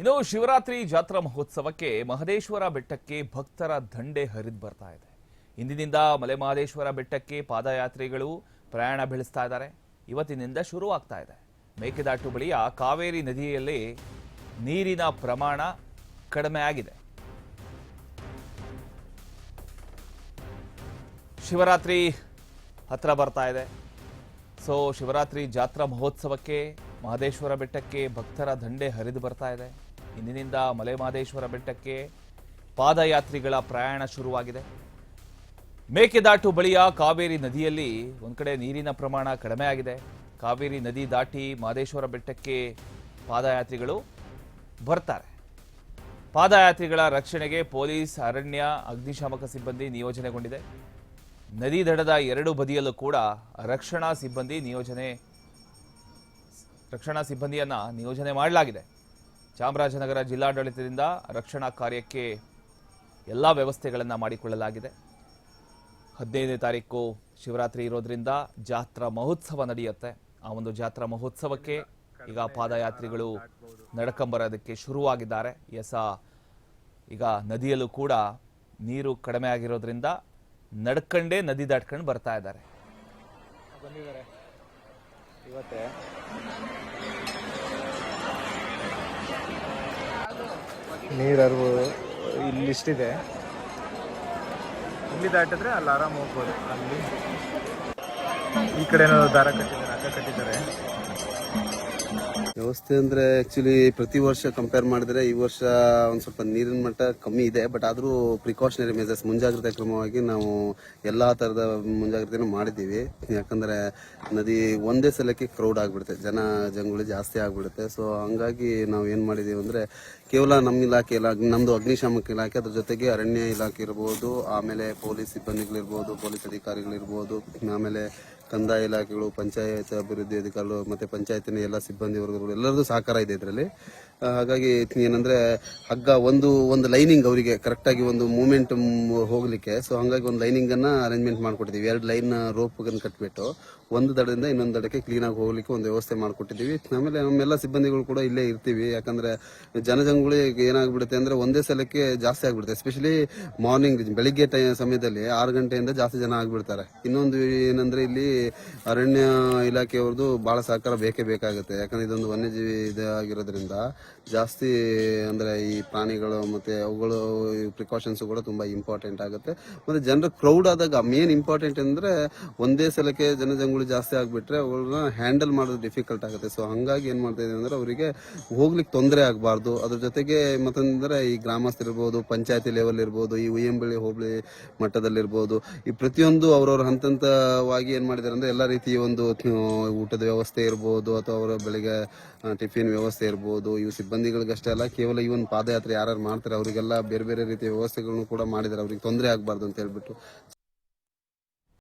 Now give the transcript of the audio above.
ಇನ್ನು ಶಿವರಾತ್ರಿ ಜಾತ್ರಾ ಮಹೋತ್ಸವಕ್ಕೆ ಮಹದೇಶ್ವರ ಬೆಟ್ಟಕ್ಕೆ ಭಕ್ತರ ದಂಡೆ ಹರಿದು ಬರ್ತಾ ಇದೆ. ಇಂದಿನಿಂದ ಮಲೆ ಮಹದೇಶ್ವರ ಬೆಟ್ಟಕ್ಕೆ ಪಾದಯಾತ್ರಿಗಳು ಪ್ರಯಾಣ ಬೆಳೆಸ್ತಾ ಇದ್ದಾರೆ. ಇವತ್ತಿನಿಂದ ಶುರುವಾಗ್ತಾ ಇದೆ. ಮೇಕೆದಾಟು ಬಳಿಯ ಕಾವೇರಿ ನದಿಯಲ್ಲಿ ನೀರಿನ ಪ್ರಮಾಣ ಕಡಿಮೆ ಆಗಿದೆ. ಶಿವರಾತ್ರಿ ಹತ್ರ ಬರ್ತಾ ಇದೆ. ಸೊ, ಶಿವರಾತ್ರಿ ಜಾತ್ರಾ ಮಹೋತ್ಸವಕ್ಕೆ ಮಹದೇಶ್ವರ ಬೆಟ್ಟಕ್ಕೆ ಭಕ್ತರ ದಂಡೆ ಹರಿದು ಬರ್ತಾ ಇದೆ. ಇಂದಿನಿಂದ ಮಲೆಮಾದೇಶ್ವರ ಬೆಟ್ಟಕ್ಕೆ ಪಾದಯಾತ್ರಿಗಳ ಪ್ರಯಾಣ ಶುರುವಾಗಿದೆ. ಮೇಕೆದಾಟು ಬಳಿಯ ಕಾವೇರಿ ನದಿಯಲ್ಲಿ ಒಂದು ಕಡೆ ನೀರಿನ ಪ್ರಮಾಣ ಕಡಿಮೆ ಆಗಿದೆ. ಕಾವೇರಿ ನದಿ ದಾಟಿ ಮಹದೇಶ್ವರ ಬೆಟ್ಟಕ್ಕೆ ಪಾದಯಾತ್ರಿಗಳು ಬರ್ತಾರೆ. ಪಾದಯಾತ್ರಿಗಳ ರಕ್ಷಣೆಗೆ ಪೊಲೀಸ್, ಅರಣ್ಯ, ಅಗ್ನಿಶಾಮಕ ಸಿಬ್ಬಂದಿ ನಿಯೋಜನೆಗೊಂಡಿದೆ. ನದಿ ದಡದ ಎರಡು ಬದಿಯಲ್ಲೂ ಕೂಡ ರಕ್ಷಣಾ ಸಿಬ್ಬಂದಿ ನಿಯೋಜನೆ, ರಕ್ಷಣಾ ಸಿಬ್ಬಂದಿಯನ್ನು ನಿಯೋಜನೆ ಮಾಡಲಾಗಿದೆ. ಚಾಮರಾಜನಗರ ಜಿಲ್ಲಾಡಳಿತದಿಂದ ರಕ್ಷಣಾ ಕಾರ್ಯಕ್ಕೆ ಎಲ್ಲ ವ್ಯವಸ್ಥೆಗಳನ್ನು ಮಾಡಿಕೊಳ್ಳಲಾಗಿದೆ. ಹದಿನೈದನೇ ತಾರೀಕು ಶಿವರಾತ್ರಿ ಇರೋದ್ರಿಂದ ಜಾತ್ರಾ ಮಹೋತ್ಸವ ನಡೆಯುತ್ತೆ. ಆ ಒಂದು ಜಾತ್ರಾ ಮಹೋತ್ಸವಕ್ಕೆ ಈಗ ಪಾದಯಾತ್ರಿಗಳು ನಡ್ಕೊಂಬರೋದಕ್ಕೆ ಶುರುವಾಗಿದ್ದಾರೆ. ಎಸ ಈಗ ನದಿಯಲ್ಲೂ ಕೂಡ ನೀರು ಕಡಿಮೆ ಆಗಿರೋದ್ರಿಂದ ನಡ್ಕಂಡೇ ನದಿ ದಾಟ್ಕೊಂಡು ಬರ್ತಾ ಇದ್ದಾರೆ. ನೀರು ಅರಿವು ಇಲ್ಲಿಷ್ಟಿದೆ ಇಲ್ಲಿ ದಾಟಿದ್ರೆ ಅಲ್ಲಿ ಆರಾಮ್ ಹೋಗ್ಬೋದು. ಅಲ್ಲಿ ಈ ಕಡೆ ದಾರ ಕಟ್ಟಿದ್ದಾರೆ, ಅಕ್ಕ ಕಟ್ಟಿದ್ದಾರೆ. ವ್ಯವಸ್ಥೆ ಅಂದ್ರೆ ಆಕ್ಚುಲಿ ಪ್ರತಿ ವರ್ಷ ಕಂಪೇರ್ ಮಾಡಿದ್ರೆ ಈ ವರ್ಷ ಒಂದ್ ಸ್ವಲ್ಪ ನೀರಿನ ಮಟ್ಟ ಕಮ್ಮಿ ಇದೆ ಬಟ್ ಆದ್ರೂ ಪ್ರಿಕಾಷನರಿ ಮೆಜರ್ಸ್ ಮುಂಜಾಗ್ರತೆ ಕ್ರಮವಾಗಿ ನಾವು ಎಲ್ಲಾ ತರದ ಮುಂಜಾಗ್ರತೆನೂ ಮಾಡಿದ್ದೀವಿ. ಯಾಕಂದ್ರೆ ನದಿ ಒಂದೇ ಸಲಕ್ಕೆ ಕ್ರೌಡ್ ಆಗ್ಬಿಡುತ್ತೆ, ಜನ ಜಂಗುಳಿ ಜಾಸ್ತಿ ಆಗ್ಬಿಡುತ್ತೆ. ಸೊ ಹಂಗಾಗಿ ನಾವು ಏನ್ ಮಾಡಿದೀವಿ ಅಂದ್ರೆ ಕೇವಲ ನಮ್ಮ ಇಲಾಖೆ ಇಲ್ಲ ನಮ್ದು ಅಗ್ನಿಶಾಮಕ ಇಲಾಖೆ, ಅದ್ರ ಜೊತೆಗೆ ಅರಣ್ಯ ಇಲಾಖೆ ಇರ್ಬೋದು, ಆಮೇಲೆ ಪೊಲೀಸ್ ಸಿಬ್ಬಂದಿಗಳಿರ್ಬೋದು, ಪೊಲೀಸ್ ಅಧಿಕಾರಿಗಳಿರ್ಬೋದು, ಆಮೇಲೆ ಕಂದಾಯ ಇಲಾಖೆಗಳು ಪಂಚಾಯತ್ ಅಭಿವೃದ್ಧಿ ಅಧಿಕಾರಿಗಳು ಮತ್ತೆ ಪಂಚಾಯತಿನ ಎಲ್ಲ ಸಿಬ್ಬಂದಿ ವರ್ಗಗಳು ಎಲ್ಲರದ್ದು ಸಹಕಾರ ಇದೆ ಇದರಲ್ಲಿ. ಹಾಗಾಗಿ ಏನಂದ್ರೆ ಹಗ್ಗ ಒಂದು ಒಂದು ಲೈನಿಂಗ್ ಅವರಿಗೆ ಕರೆಕ್ಟ್ ಆಗಿ ಒಂದು ಮೂಮೆಂಟ್ ಹೋಗ್ಲಿಕ್ಕೆ. ಸೊ ಹಂಗಾಗಿ ಒಂದು ಲೈನಿಂಗ್ ಅನ್ನ ಅರೇಂಜ್ಮೆಂಟ್ ಮಾಡ್ಕೊಟ್ಟಿದೀವಿ ಎರಡು ಲೈನ್ ರೋಪ್ ಕಟ್ಬಿಟ್ಟು ಒಂದು ದಡದಿಂದ ಇನ್ನೊಂದು ದಡಕ್ಕೆ ಕ್ಲೀನ್ ಆಗಿ ಹೋಗ್ಲಿಕ್ಕೆ ಒಂದು ವ್ಯವಸ್ಥೆ ಮಾಡ್ಕೊಟ್ಟಿದೀವಿ ಆಮೇಲೆ ನಮ್ಮೆಲ್ಲ ಸಿಬ್ಬಂದಿಗಳು ಕೂಡ ಇಲ್ಲೇ ಇರ್ತೀವಿ. ಯಾಕಂದ್ರೆ ಜನಜಂಗುಳಿ ಏನಾಗ್ಬಿಡುತ್ತೆ ಅಂದ್ರೆ ಒಂದೇ ಸಲಕ್ಕೆ ಜಾಸ್ತಿ ಆಗ್ಬಿಡುತ್ತೆ. ಎಸ್ಪೆಷಲಿ ಮಾರ್ನಿಂಗ್ ಬೆಳಿಗ್ಗೆ ಟೈಮ್ ಸಮಯದಲ್ಲಿ ಆರು ಗಂಟೆಯಿಂದ ಜಾಸ್ತಿ ಜನ ಆಗ್ಬಿಡ್ತಾರೆ. ಇನ್ನೊಂದು ಏನಂದ್ರೆ ಇಲ್ಲಿ ಅರಣ್ಯ ಇಲಾಖೆಯವ್ರದ್ದು ಬಹಳ ಸಹಕಾರ ಬೇಕೇ ಬೇಕಾಗುತ್ತೆ. ಯಾಕಂದ್ರೆ ಇದೊಂದು ವನ್ಯಜೀವಿ ಇದಾಗಿರೋದ್ರಿಂದ ಜಾಸ್ತಿ ಅಂದರೆ ಈ ಪ್ರಾಣಿಗಳು ಮತ್ತು ಅವುಗಳು ಪ್ರಿಕಾಷನ್ಸ್ ಕೂಡ ತುಂಬ ಇಂಪಾರ್ಟೆಂಟ್ ಆಗುತ್ತೆ. ಮತ್ತು ಜನರು ಕ್ರೌಡ್ ಆದಾಗ ಮೇನ್ ಇಂಪಾರ್ಟೆಂಟ್ ಅಂದರೆ ಒಂದೇ ಸಲಕ್ಕೆ ಜನಜಂಗುಳಿ ಜಾಸ್ತಿ ಆಗಿಬಿಟ್ರೆ ಅವುಗಳನ್ನ ಹ್ಯಾಂಡಲ್ ಮಾಡೋದು ಡಿಫಿಕಲ್ಟ್ ಆಗುತ್ತೆ. ಸೊ ಹಂಗಾಗಿ ಏನು ಮಾಡ್ತಾ ಇದೀವಿ ಅಂದ್ರೆ ಅವರಿಗೆ ಹೋಗ್ಲಿಕ್ಕೆ ತೊಂದರೆ ಆಗಬಾರ್ದು. ಅದ್ರ ಜೊತೆಗೆ ಮತ್ತಂದ್ರೆ ಈ ಗ್ರಾಮಸ್ಥರಿರ್ಬೋದು ಪಂಚಾಯತಿ ಲೆವೆಲ್ ಇರ್ಬೋದು, ಈ ಉಯ್ಯಂಬಳ್ಳಿ, ಹೋಬಳಿ ಮಟ್ಟದಲ್ಲಿರ್ಬೋದು, ಈ ಪ್ರತಿಯೊಂದು ಅವ್ರವ್ರ ಹಂತ ಹಂತವಾಗಿ ಏನು ಮಾಡಿದ್ದಾರೆ ಅಂದ್ರೆ ಎಲ್ಲ ರೀತಿಯ ಒಂದು ಊಟದ ವ್ಯವಸ್ಥೆ ಇರ್ಬೋದು ಅಥವಾ ಅವರ ಬೆಳಗ್ಗೆ ಟಿಫಿನ್ ವ್ಯವಸ್ಥೆ ಇರ್ಬೋದು ಇವು ಸಿಬ್ಬಂದಿಗಳಿಗಷ್ಟೇ ಅಲ್ಲ, ಕೇವಲ ಇವನ್ ಪಾದಯಾತ್ರೆ ಯಾರು ಮಾಡ್ತಾರೆ, ಅವರಿಗೆಲ್ಲ ಬೇರೆ ಬೇರೆ ರೀತಿಯ ವ್ಯವಸ್ಥೆಗಳನ್ನು ಕೂಡ ಮಾಡಿದ್ದಾರೆ. ಅವ್ರಿಗೆ ತೊಂದರೆ ಆಗಬಾರ್ದು ಅಂತ ಹೇಳ್ಬಿಟ್ಟು.